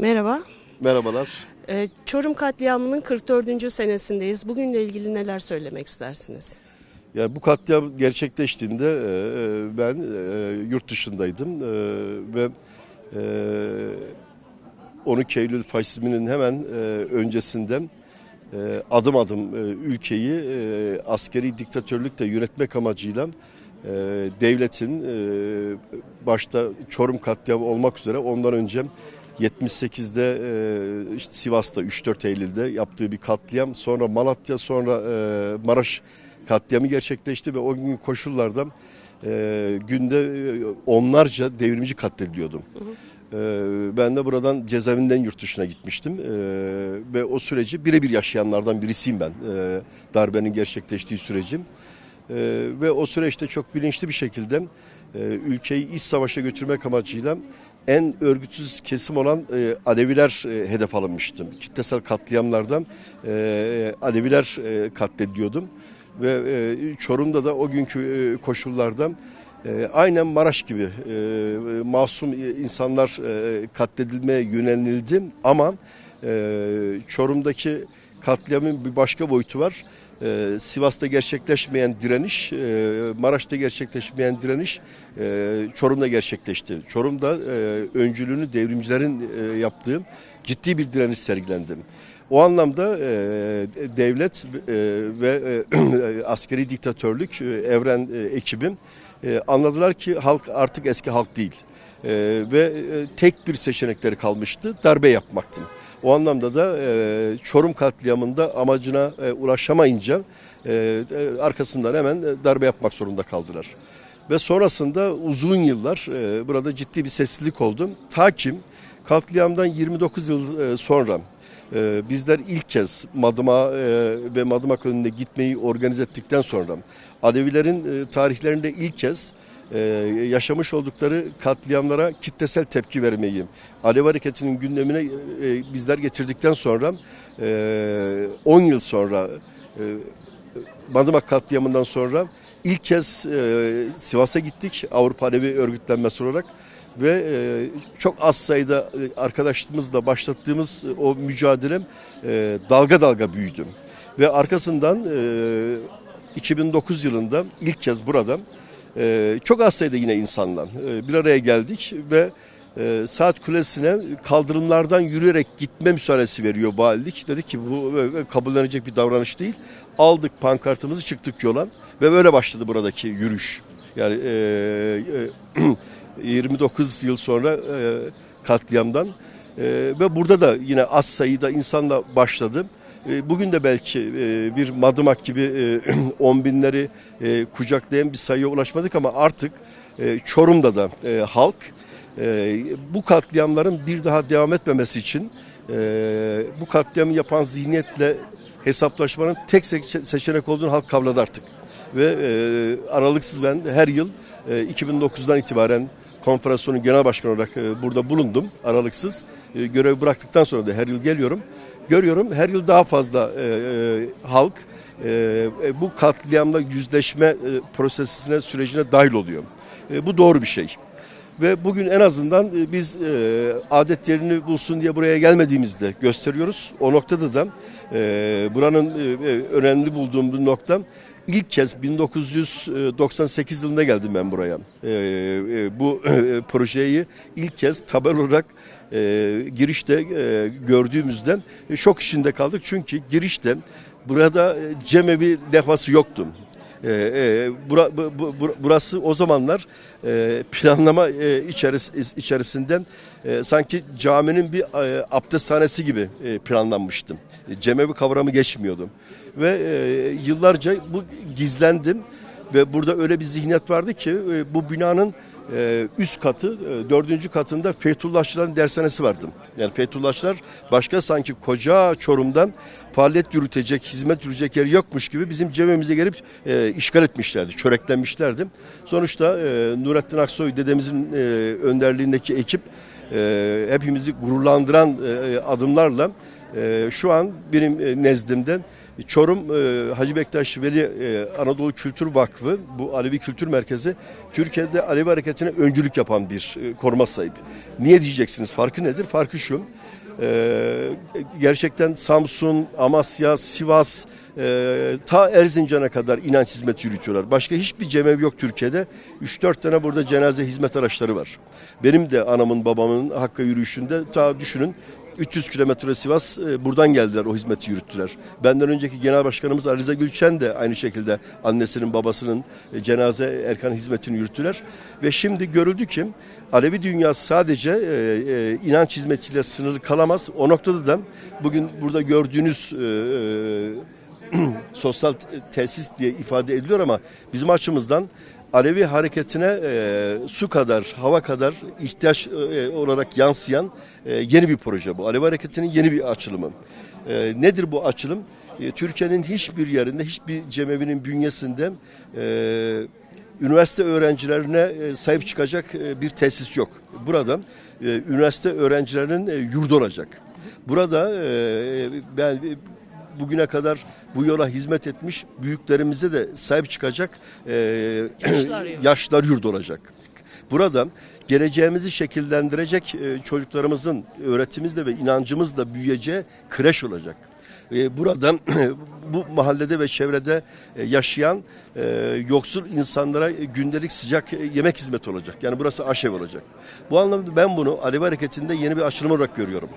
Merhaba. Merhabalar. Ee, Çorum katliamının 44. senesindeyiz. Bugünle ilgili neler söylemek istersiniz? Yani bu katliam gerçekleştiğinde e, e, ben e, yurt dışındaydım E, ve e, 12 Eylül faşizminin hemen e, öncesinden e, adım adım e, ülkeyi e, askeri diktatörlükle yönetmek amacıyla e, devletin e, başta Çorum katliamı olmak üzere ondan önce 78'de e, işte Sivas'ta 3-4 Eylül'de yaptığı bir katliam sonra Malatya sonra e, Maraş katliamı gerçekleşti ve o gün koşullarda e, günde e, onlarca devrimci katlediliyordum. E, ben de buradan cezaevinden yurt dışına gitmiştim E, ve o süreci birebir yaşayanlardan birisiyim ben. E, darbenin gerçekleştiği sürecim. E, ve o süreçte çok bilinçli bir şekilde e, ülkeyi iç savaşa götürmek amacıyla en örgütsüz kesim olan e, Aleviler e, hedef alınmıştı. Kitlesel katliamlardan e, Aleviler e, katlediyordum ve e, Çorum'da da o günkü e, koşullarda e, aynen Maraş gibi e, masum insanlar e, katledilmeye yönelildi ama e, Çorum'daki katliamın bir başka boyutu var. E, Sivas'ta gerçekleşmeyen direniş, e, Maraş'ta gerçekleşmeyen direniş e, Çorum'da gerçekleşti. Çorum'da e, öncülüğünü devrimcilerin e, yaptığı ciddi bir direniş sergilendi. O anlamda e, devlet e, ve e, askeri diktatörlük e, evren e, ekibim e, anladılar ki halk artık eski halk değil. E, ve e, tek bir seçenekleri kalmıştı darbe yapmaktı. O anlamda da e, Çorum katliamında amacına e, ulaşamayınca arkasından hemen darbe yapmak zorunda kaldılar. Ve sonrasında uzun yıllar burada ciddi bir sessizlik oldu. Ta ki katliamdan 29 yıl sonra bizler ilk kez Madıma ve Madımak önüne gitmeyi organize ettikten sonra Alevilerin tarihlerinde ilk kez e, yaşamış oldukları katliamlara kitlesel tepki vermeyi Alevi Hareketi'nin gündemine e, bizler getirdikten sonra e, 10 yıl sonra e, Madımak katliamından sonra ilk kez e, Sivas'a gittik Avrupa Alevi örgütlenmesi olarak ve e, çok az sayıda e, arkadaşlarımızla başlattığımız e, o mücadelem e, dalga dalga büyüdü. Ve arkasından e, 2009 yılında ilk kez burada e, çok az sayıda yine insanla e, bir araya geldik ve e, saat kulesine kaldırımlardan yürüyerek gitme müsaadesi veriyor valilik. Dedi ki bu e, kabullenecek bir davranış değil. Aldık pankartımızı çıktık yola ve böyle başladı buradaki yürüyüş. Yani e, e, 29 yıl sonra e, katliamdan e, ve burada da yine az sayıda insanla başladı. E, bugün de belki e, bir madımak gibi e, on binleri kucaklayan bir sayıya ulaşmadık ama artık Çorum'da da halk bu katliamların bir daha devam etmemesi için bu katliamı yapan zihniyetle hesaplaşmanın tek seçe- seçenek olduğunu halk kavladı artık. Ve aralıksız ben her yıl e, 2009'dan itibaren konfederasyonun genel başkanı olarak burada bulundum aralıksız. Görevi bıraktıktan sonra da her yıl geliyorum. Görüyorum her yıl daha fazla e, e, halk e, e, bu katliamla yüzleşme e, prosesine sürecine dahil oluyor. E, bu doğru bir şey. Ve bugün en azından e, biz e, adet yerini bulsun diye buraya gelmediğimizde gösteriyoruz. O noktada da e, buranın e, e, önemli bulduğum bir nokta ilk kez 1998 yılında geldim ben buraya. E, e, bu e, projeyi ilk kez tabel olarak e, girişte gördüğümüzden şok içinde kaldık. Çünkü girişte burada cemevi levhası yoktu. E, e, bura, bu- bu- bu- burası o zamanlar e, planlama e, içeris, içerisinden e, sanki caminin bir e, abdesthanesi gibi e, planlanmıştı. E, cemevi kavramı geçmiyordu. Ve e, yıllarca bu gizlendim ve burada öyle bir zihniyet vardı ki e, bu binanın e, üst katı, e, dördüncü katında Fethullahçıların dershanesi vardı. Yani Fethullahçılar başka sanki koca Çorum'dan faaliyet yürütecek, hizmet yürütecek yer yokmuş gibi bizim cemimize gelip e, işgal etmişlerdi, çöreklenmişlerdi. Sonuçta e, Nurettin Aksoy dedemizin e, önderliğindeki ekip e, hepimizi gururlandıran e, adımlarla e, şu an benim e, nezdimde Çorum e, Hacı Bektaş Veli e, Anadolu Kültür Vakfı bu Alevi Kültür Merkezi Türkiye'de Alevi hareketine öncülük yapan bir e, koruma sahip. Niye diyeceksiniz? Farkı nedir? Farkı şu. gerçekten Samsun, Amasya, Sivas, ta Erzincan'a kadar inanç hizmeti yürütüyorlar. Başka hiçbir cemev yok Türkiye'de. 3-4 tane burada cenaze hizmet araçları var. Benim de anamın babamın Hakk'a yürüyüşünde ta düşünün 300 kilometre Sivas e, buradan geldiler o hizmeti yürüttüler. Benden önceki genel başkanımız Rıza Gülçen de aynı şekilde annesinin babasının e, cenaze erkan hizmetini yürüttüler. Ve şimdi görüldü ki Alevi dünyası sadece e, e, inanç hizmetiyle sınırlı kalamaz. O noktada da bugün burada gördüğünüz sosyal tesis diye ifade ediliyor ama bizim açımızdan Alevi hareketine e, su kadar, hava kadar ihtiyaç e, olarak yansıyan e, yeni bir proje bu. Alevi hareketinin yeni bir açılımı. E, nedir bu açılım? E, Türkiye'nin hiçbir yerinde, hiçbir cemevinin bünyesinde e, üniversite öğrencilerine e, sahip çıkacak e, bir tesis yok. Burada e, üniversite öğrencilerinin yurdu olacak. Burada ben bugüne kadar bu yola hizmet etmiş büyüklerimize de sahip çıkacak e, Yaşlar yurdu. yaşlar yurdu olacak. Burada geleceğimizi şekillendirecek e, çocuklarımızın öğretimizle ve inancımızla büyüyeceği kreş olacak. E, Burada bu mahallede ve çevrede e, yaşayan e, yoksul insanlara gündelik sıcak yemek hizmeti olacak. Yani burası aşev olacak. Bu anlamda ben bunu Alevi Hareketi'nde yeni bir açılım olarak görüyorum.